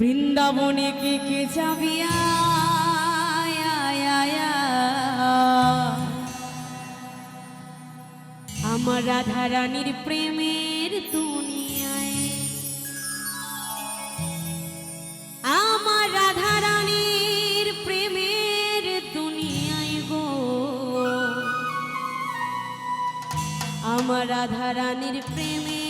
বৃন্দাবনে কে কে চাবিয়া আমার রাধা রানীর প্রেমের দুনিয়ায়। আমার রাধা রানীর প্রেমের দুনিয়ায় গো। আমার রাধা রানীর প্রেমের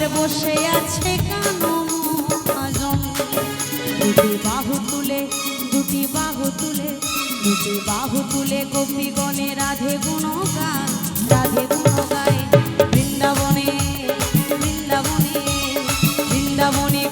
এবার বসে আছে কানম দুটি বাহু তুলে, দুটি বাহু তুলে, দুটি বাহু তুলে গোপীগণে রাধে গুণ গান রাধে গুণ গায় বৃন্দাবনে বৃন্দাবনে বৃন্দাবনে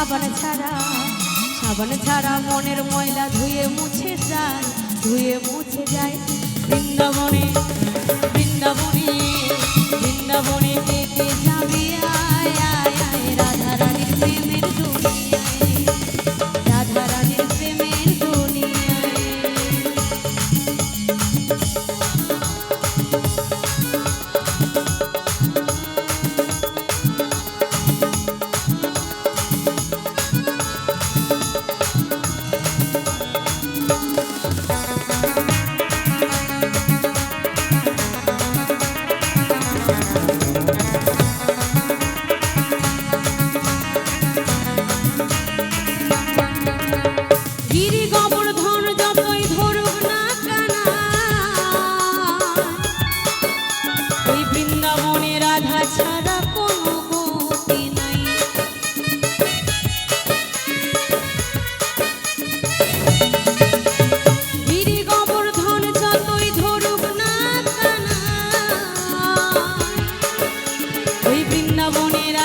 সাবান ছাড়া সাবান ছাড়া মনের ময়লা ধুয়ে মুছে যায় ধুয়ে মুছে যায় বৃন্দাবনে বৃন্দাবনী।